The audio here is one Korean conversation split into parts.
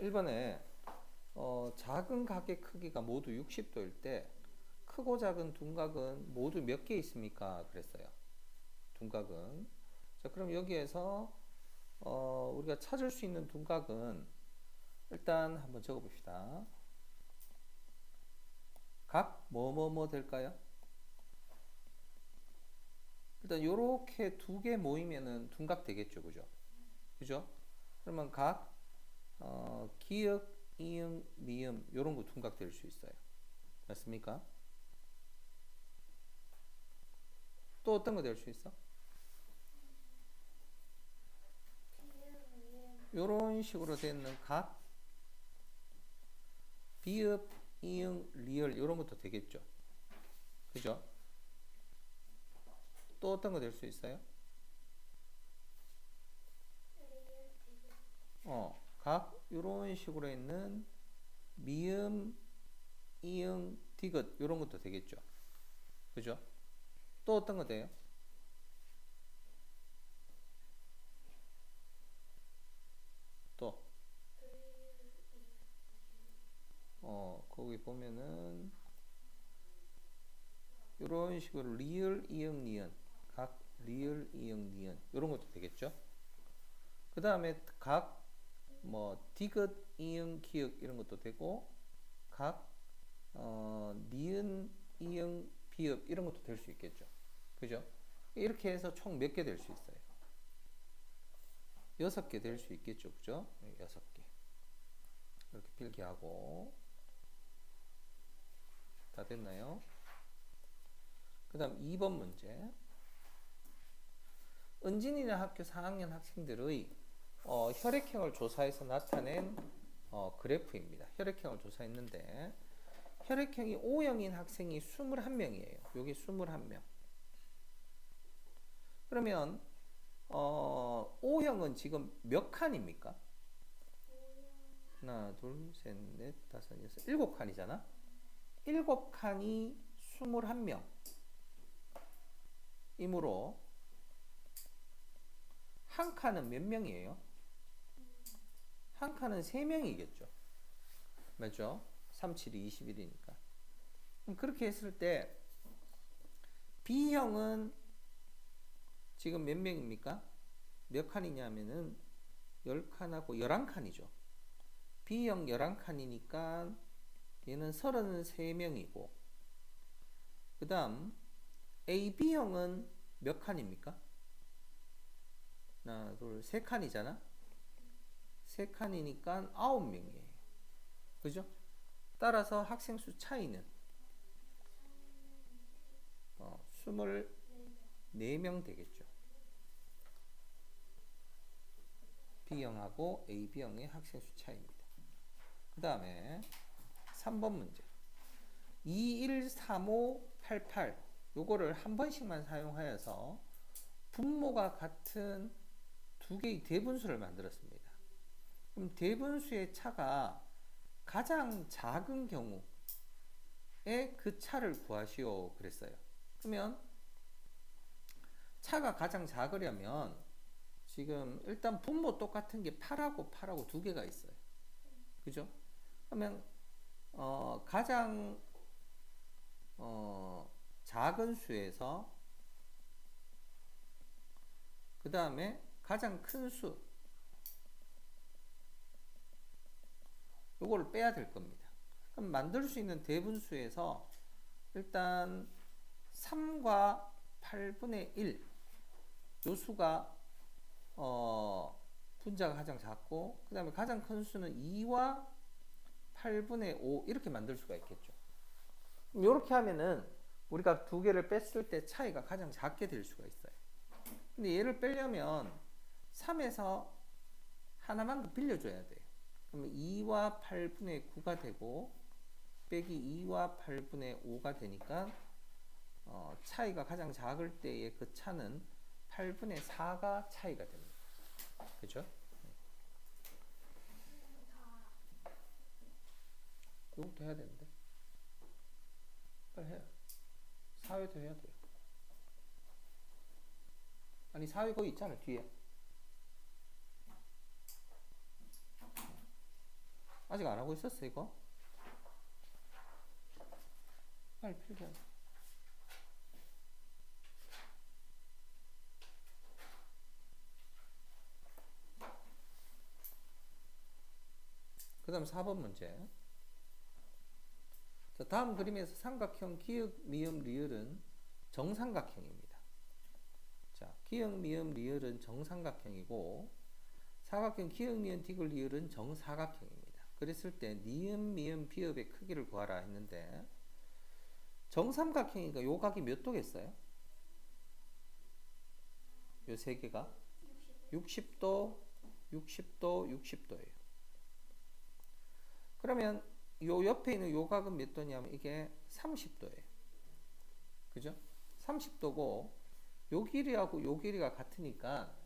1번에 어, 작은 각의 크기가 모두 60도일 때 크고 작은 둔각은 모두 몇 개 있습니까? 그랬어요. 둔각은. 자, 그럼 여기에서 어, 우리가 찾을 수 있는 둔각은 일단 한번 적어 봅시다. 각 뭐뭐뭐 될까요? 일단 요렇게 두 개 모이면은 둔각 되겠죠. 그죠? 그죠? 그러면 각 어, 기역, 이응, 미음 요런 거 둔각 될 수 있어요. 맞습니까? 또 어떤 거 될 수 있어? 요런 식으로 되는 각 비읍, 이응, 리을 요런 것도 되겠죠. 그죠? 또 어떤 거 될 수 있어요? 어, 각 요런 식으로 있는 미음, 이응, 디귿 요런 것도 되겠죠. 그죠? 또 어떤 거 돼요? 또 어, 거기 보면은 이런 식으로 리을, 이응, 니은 각 리을, 이응, 니은 이런 것도 되겠죠. 그 다음에 각 뭐 디귿, 이응, 기역 이런 것도 되고 각 어, 니은, 이응, 비읍 이런 것도 될 수 있겠죠. 그죠? 이렇게 해서 총 몇 개 될 수 있어요? 여섯 개 될 수 있겠죠. 그죠? 네, 여섯 개. 이렇게 필기하고 다 됐나요? 그 다음 2번 문제. 은진이네 학교 4학년 학생들의 어, 혈액형을 조사해서 나타낸 어, 그래프입니다. 혈액형을 조사했는데 혈액형이 O형인 학생이 21명이에요. 여기 21명. 그러면 어, O형은 지금 몇 칸입니까? 하나, 둘, 셋, 넷, 다섯, 여섯, 일곱 칸이잖아. 일곱 칸이 21명. 이므로 한 칸은 몇 명이에요? 한 칸은 3명이겠죠. 맞죠? 3, 7이 21이니까. 그럼 그렇게 했을 때 B형은 지금 몇 명입니까? 몇 칸이냐면은 10칸하고 11칸이죠. B형 11칸이니까 얘는 33명이고 그 다음 AB형은 몇 칸입니까? 하나, 둘, 세 칸이잖아? 세 칸이니까 아홉 명이에요. 그죠? 따라서 학생 수 차이는 어, 24명 되겠죠. B형하고 AB형의 학생 수 차이입니다. 그 다음에 3번 문제. 213588 요거를 한 번씩만 사용하여서 분모가 같은 두 개의 대분수를 만들었습니다. 그럼 대분수의 차가 가장 작은 경우에 그 차를 구하시오 그랬어요. 그러면 차가 가장 작으려면 지금 일단 분모 똑같은 게 8하고 8하고 두 개가 있어요. 그죠? 그러면 어, 가장 어, 작은 수에서 그 다음에 가장 큰 수, 요거를 빼야 될 겁니다. 그럼 만들 수 있는 대분수에서 일단 3과 8분의 1 요 수가 어, 분자가 가장 작고 그 다음에 가장 큰 수는 2와 8분의 5 이렇게 만들 수가 있겠죠. 이렇게 하면은 우리가 두 개를 뺐을 때 차이가 가장 작게 될 수가 있어요. 근데 얘를 빼려면 3에서 하나만 더 빌려줘야 돼요. 그러면 2와 8분의 9가 되고 빼기 2와 8분의 5가 되니까 어, 차이가 가장 작을 때의 그 차는 8분의 4가 차이가 됩니다. 그죠? 이것도 해야 되는데. 빨리 해요. 4회도 해야 돼요. 아니 4회 거기 있잖아 뒤에. 아직 안 하고 있었어 이거? 빨리 필기하자. 그 다음 4번 문제. 자, 다음 그림에서 삼각형 기역, 미음, 리을은 정삼각형입니다. 자, 기역, 미음, 리을은 정삼각형이고 사각형 기역, 미음, 디귿, 리을은 정사각형입니다. 그랬을 때 니은, 미음, 비읍의 크기를 구하라 했는데 정삼각형이니까 요 각이 몇 도겠어요? 요 세 개가 60도, 60도, 60도예요. 그러면 요 옆에 있는 요 각은 몇 도냐면 이게 30도예요. 그죠? 30도고 요 길이하고 요 길이가 같으니까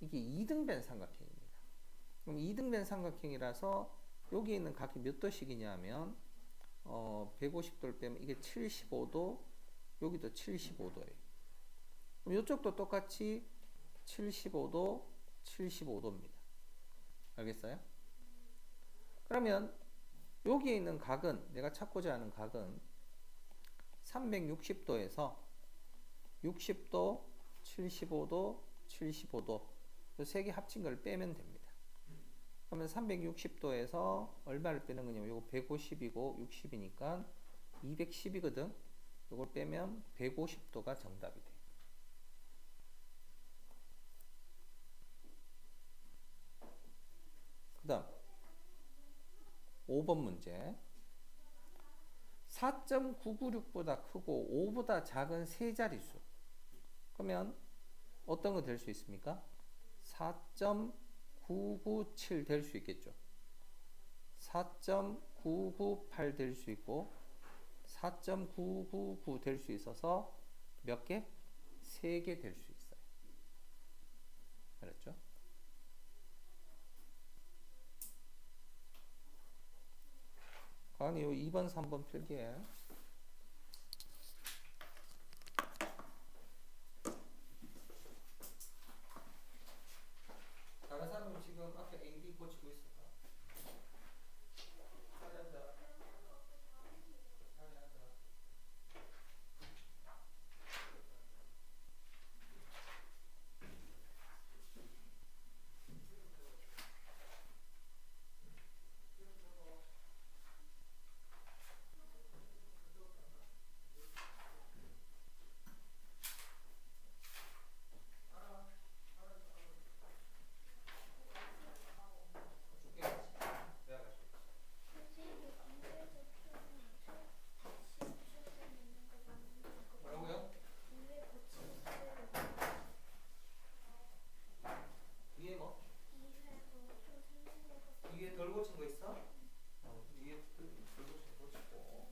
이게 2등변 삼각형입니다. 그럼 2등변 삼각형이라서 여기 있는 각이 몇 도씩이냐면 어, 150도를 빼면 이게 75도, 여기도 75도예요. 그럼 이쪽도 똑같이 75도, 75도입니다. 알겠어요? 그러면 여기에 있는 각은 내가 찾고자 하는 각은 360도에서 60도, 75도, 75도 이 세 개 합친 걸 빼면 됩니다. 그러면 360도에서 얼마를 빼는 거냐면 이거 150이고 60이니까 210이거든. 이걸 빼면 150도가 정답이 돼. 그 다음 5번 문제. 4.996보다 크고 5보다 작은 세 자릿수. 그러면 어떤 거 될 수 있습니까? 4.997 될 수 있겠죠. 4.998 될 수 있고 4.999 될 수 있어서 몇 개? 세개될 수 있어요. 알았죠? 아니, 요 2번, 3번 필기해. 다른 사람은 지금 앞에 A, B 고치고 있을까? 자리 앉아. 자리 앉아. 줄게. 내가 갈게. 뭐라고요? 위에 뭐? 위에 덜 고친 거 있어? 어, 위에 덜, 덜 고친 거 고치고.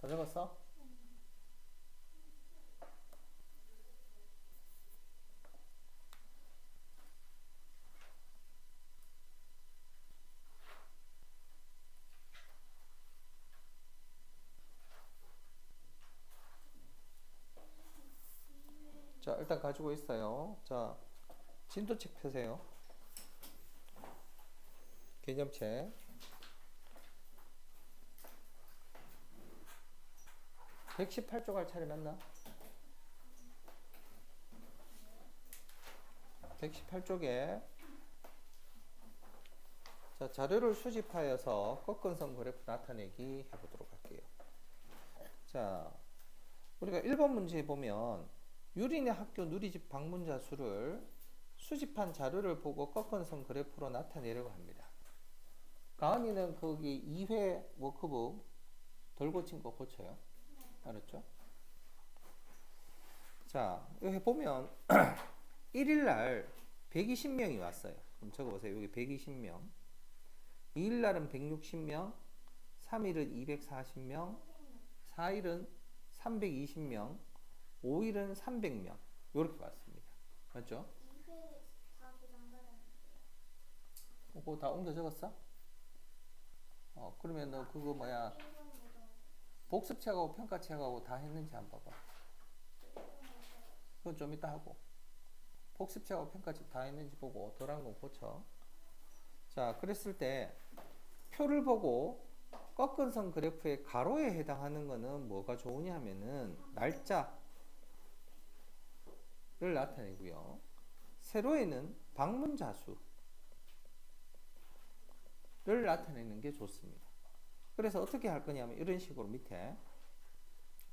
다 적었어? 자, 일단 가지고 있어요. 자, 진도책 펴세요. 개념책. 118쪽 할 차례 맞나? 118쪽에 자, 자료를 수집하여서 꺾은선 그래프 나타내기 해보도록 할게요. 자, 우리가 1번 문제에 보면 유린의 학교 누리집 방문자 수를 수집한 자료를 보고 꺾은 선 그래프로 나타내려고 합니다. 가은이는 거기 2회 워크북 덜 고친 거 고쳐요. 알았죠? 자, 여기 보면 1일 날 120명이 왔어요. 그럼 적어 보세요. 여기 120명. 2일 날은 160명, 3일은 240명, 4일은 320명, 5일은 300명. 이렇게 왔습니다. 맞죠? 그거 다 옮겨 적었어? 어, 그러면 너 그거 뭐야 복습책하고 평가책하고 다 했는지 한번 봐봐. 그건 좀 이따 하고. 복습책하고 평가책 다 했는지 보고 덜한 건 고쳐. 자, 그랬을 때 표를 보고 꺾은 선 그래프의 가로에 해당하는 거는 뭐가 좋으냐 하면은 날짜 를 나타내고요. 세로에는 방문자 수를 나타내는 게 좋습니다. 그래서 어떻게 할 거냐면 이런 식으로 밑에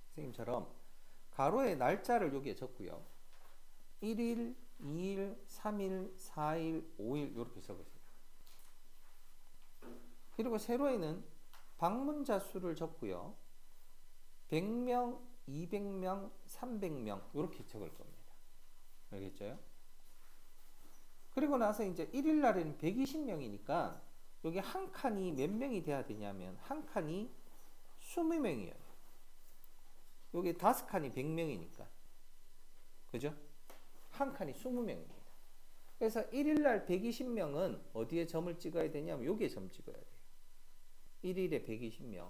선생님처럼 가로에 날짜를 여기에 적고요. 1일, 2일, 3일, 4일, 5일 이렇게 적으세요. 그리고 세로에는 방문자 수를 적고요. 100명, 200명, 300명 이렇게 적을 겁니다. 알겠죠? 그리고 나서 이제 1일 날에는 120명이니까 여기 한 칸이 몇 명이 돼야 되냐면 한 칸이 20명이에요. 여기 다섯 칸이 100명이니까. 그죠? 한 칸이 20명입니다. 그래서 1일 날 120명은 어디에 점을 찍어야 되냐면 여기에 점 찍어야 돼요. 1일에 120명.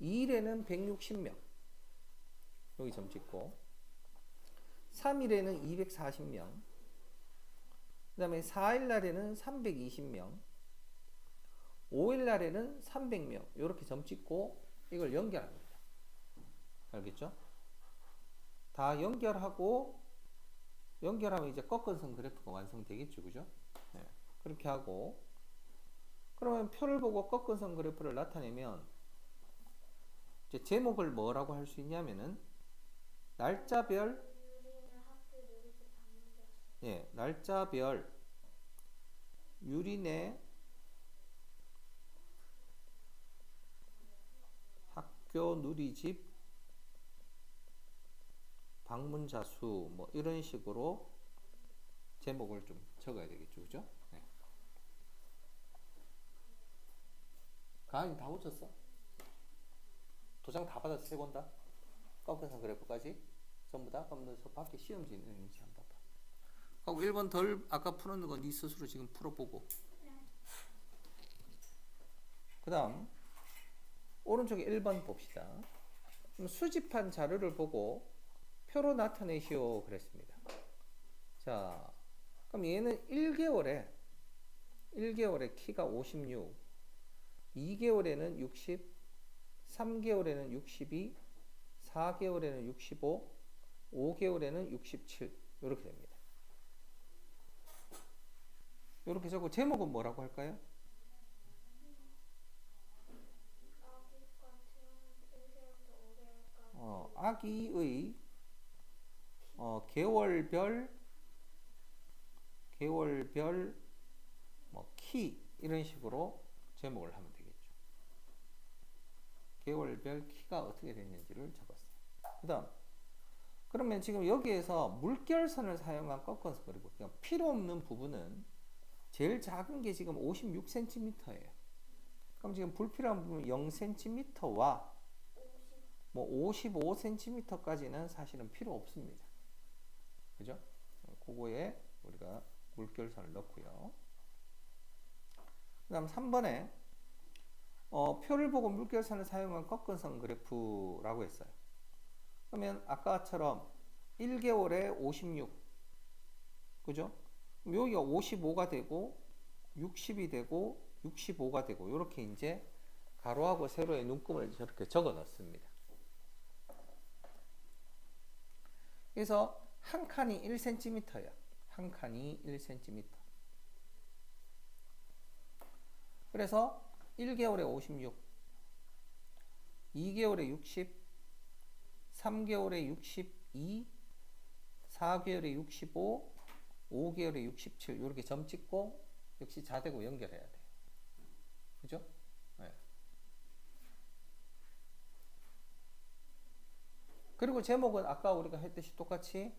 2일에는 160명. 여기 점 찍고. 3일에는 240명. 그 다음에 4일 날에는 320명. 5일 날에는 300명. 이렇게 점 찍고 이걸 연결합니다. 알겠죠? 다 연결하고 연결하면 이제 꺾은 선 그래프가 완성되겠죠. 그죠? 네. 그렇게 하고 그러면 표를 보고 꺾은 선 그래프를 나타내면 제목을 뭐라고 할 수 있냐면은 날짜별 예, 날짜별 유리내 학교 누리집 방문자 수 뭐 이런 식으로 제목을 좀 적어야 되겠죠, 그죠? 네. 가은이 다 붙였어? 도장 다 받았어, 세권 다? 꺾어서 그래프까지? 전부 다? 그럼 너저 밖에 시험지 있는지 한번. 하고 1번 덜 아까 풀었는 거네 스스로 지금 풀어보고. 그 다음 오른쪽에 1번 봅시다. 수집한 자료를 보고 표로 나타내시오 그랬습니다. 자, 그럼 얘는 1개월에 1개월에 키가 56, 2개월에는 60, 3개월에는 62, 4개월에는 65, 5개월에는 67 이렇게 됩니다. 이렇게 적고 제목은 뭐라고 할까요? 아기과 체험 1세부터 5개월까지 어, 아기의 어, 개월별 개월별 뭐 키 이런 식으로 제목을 하면 되겠죠. 개월별 키가 어떻게 됐는지를 적었어요. 그다음 그러면 지금 여기에서 물결선을 사용한 꺾어서 그리고 필요 없는 부분은 제일 작은 게 지금 56cm예요. 그럼 지금 불필요한 부분 0cm와 50뭐 55cm까지는 사실은 필요 없습니다. 그죠? 그거에 우리가 물결선을 넣고요. 그 다음 3번에 어, 표를 보고 물결선을 사용한 꺾은선 그래프라고 했어요. 그러면 아까처럼 1개월에 56 그죠? 여기가 55가 되고 60이 되고 65가 되고 이렇게 이제 가로하고 세로의 눈금을 저렇게 적어 넣습니다. 그래서 한 칸이 1cm야. 한 칸이 1cm. 그래서 1개월에 56, 2개월에 60, 3개월에 62, 4개월에 65, 5개월에 67 이렇게 점 찍고 역시 자대고 연결해야 돼. 그죠? 네. 그리고 제목은 아까 우리가 했듯이 똑같이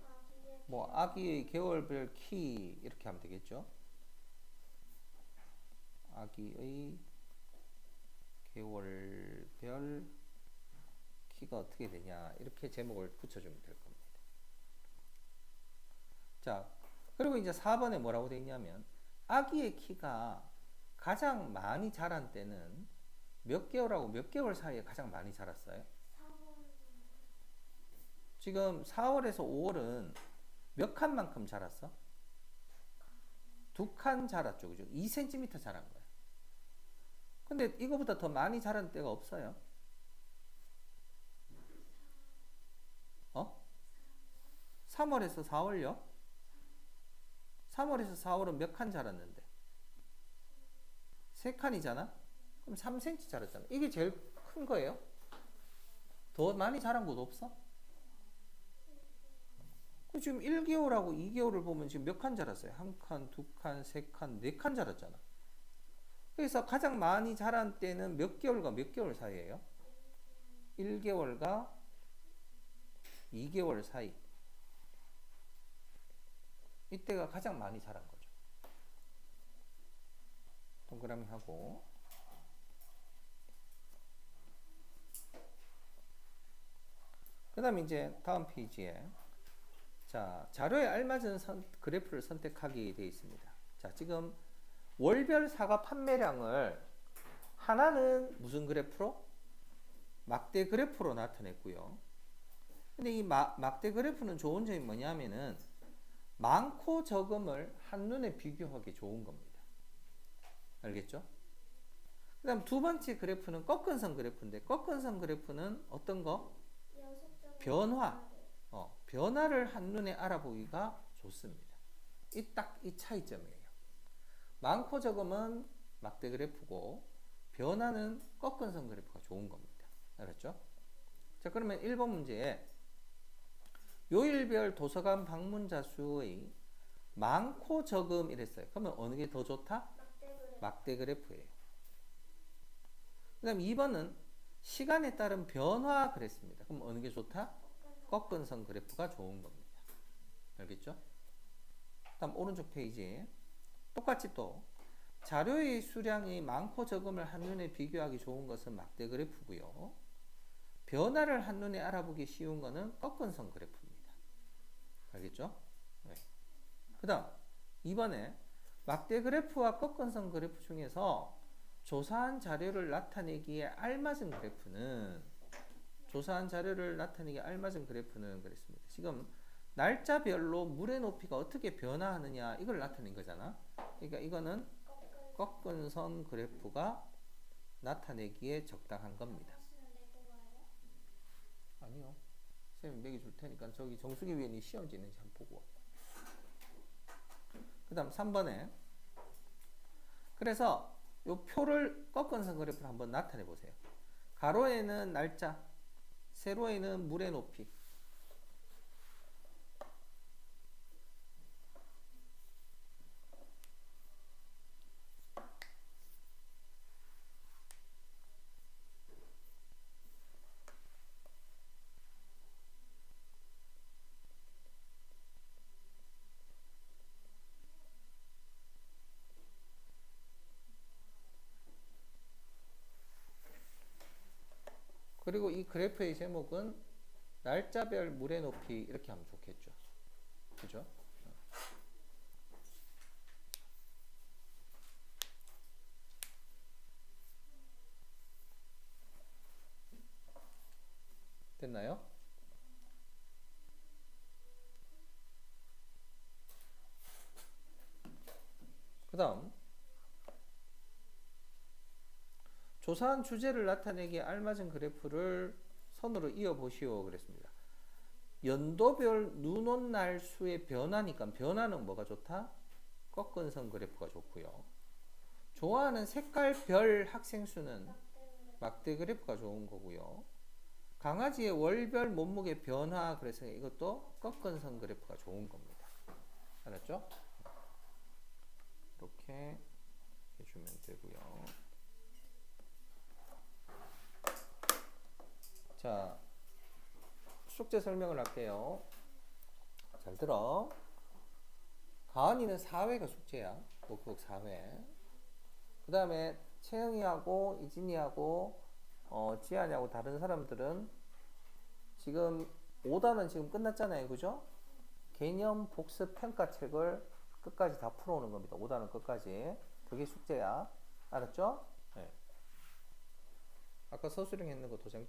뭐 아기의 개월별 키 이렇게 하면 되겠죠. 아기의 개월별 키가 어떻게 되냐 이렇게 제목을 붙여주면 될 겁니다. 자 그리고 이제 4번에 뭐라고 되어 있냐면 아기의 키가 가장 많이 자란 때는 몇 개월하고 몇 개월 사이에 가장 많이 자랐어요? 4월 지금 4월에서 5월은 몇 칸만큼 자랐어? 두 칸 자랐죠. 그죠? 2cm 자란 거야. 근데 이거보다 더 많이 자란 때가 없어요. 어? 3월에서 4월요? 3월에서 4월은 몇 칸 자랐는데? 세 칸이잖아? 그럼 3cm 자랐잖아. 이게 제일 큰 거예요? 더 많이 자란 곳 없어? 그 지금 1개월하고 2개월을 보면 지금 몇 칸 자랐어요? 한 칸, 두 칸, 세 칸, 네 칸 자랐잖아. 그래서 가장 많이 자란 때는 몇 개월과 몇 개월 사이예요? 1개월과 2개월 사이. 이때가 가장 많이 자란 거죠. 동그라미 하고. 그 다음에 이제 다음 페이지에 자, 자료에 알맞은 선- 그래프를 선택하게 되어 있습니다. 자, 지금 월별 사과 판매량을 하나는 무슨 그래프로? 막대 그래프로 나타냈고요. 근데 이 마- 막대 그래프는 좋은 점이 뭐냐면은 많고 적음을 한눈에 비교하기 좋은 겁니다. 알겠죠? 그 다음 두 번째 그래프는 꺾은 선 그래프인데 꺾은 선 그래프는 어떤 거? 변화. 어, 변화를 한눈에 알아보기가 좋습니다. 이 딱 이 차이점이에요. 많고 적음은 막대 그래프고 변화는 꺾은 선 그래프가 좋은 겁니다. 알았죠? 자, 그러면 1번 문제에 요일별 도서관 방문자 수의 많고 적음 이랬어요. 그러면 어느 게 더 좋다? 막대그래 막대 그래프예요. 그 다음 2번은 시간에 따른 변화 그랬습니다. 그럼 어느 게 좋다? 꺾은 선 그래프가 좋은 겁니다. 알겠죠? 다음 오른쪽 페이지 똑같이 또 자료의 수량이 많고 적음을 한눈에 비교하기 좋은 것은 막대 그래프고요. 변화를 한눈에 알아보기 쉬운 것은 꺾은 선 그래프입니다. 알겠죠? 네. 그 다음 2번에 막대 그래프와 꺾은 선 그래프 중에서 조사한 자료를 나타내기에 알맞은 그래프는 조사한 자료를 나타내기 알맞은 그래프는 그랬습니다. 지금 날짜별로 물의 높이가 어떻게 변화하느냐 이걸 나타낸 거잖아. 그러니까 이거는 꺾은 선 그래프가 나타내기에 적당한 겁니다. 아니요. 쌤이 매기 줄 테니까 저기 정수기 위에 니 시험지 있는지 한번 보고 와. 그 다음 3번에 그래서 요 표를 꺾은 선 그래프를 한번 나타내 보세요. 가로에는 날짜, 세로에는 물의 높이. 그리고 이 그래프의 제목은 날짜별 물의 높이 이렇게 하면 좋겠죠. 그죠? 됐나요? 그 다음 조사한 주제를 나타내기에 알맞은 그래프를 선으로 이어 보시오 그랬습니다. 연도별 눈 온 날 수의 변화니까 변화는 뭐가 좋다? 꺾은 선 그래프가 좋고요. 좋아하는 색깔별 학생 수는 막대 그래 막대 그래프가 좋은 거고요. 강아지의 월별 몸무게 변화 그래서 이것도 꺾은 선 그래프가 좋은 겁니다. 알았죠? 이렇게 해주면 되고요. 자, 숙제 설명을 할게요. 잘 들어. 가은이는 4회가 숙제야. 노트북 4회. 그 다음에 채영이하고 이진이하고 어, 지한이하고 다른 사람들은 지금 5단은 지금 끝났잖아요. 그죠? 개념 복습 평가 책을 끝까지 다 풀어오는 겁니다. 5단은 끝까지. 그게 숙제야. 알았죠? 네. 아까 서술형 했는 거 도장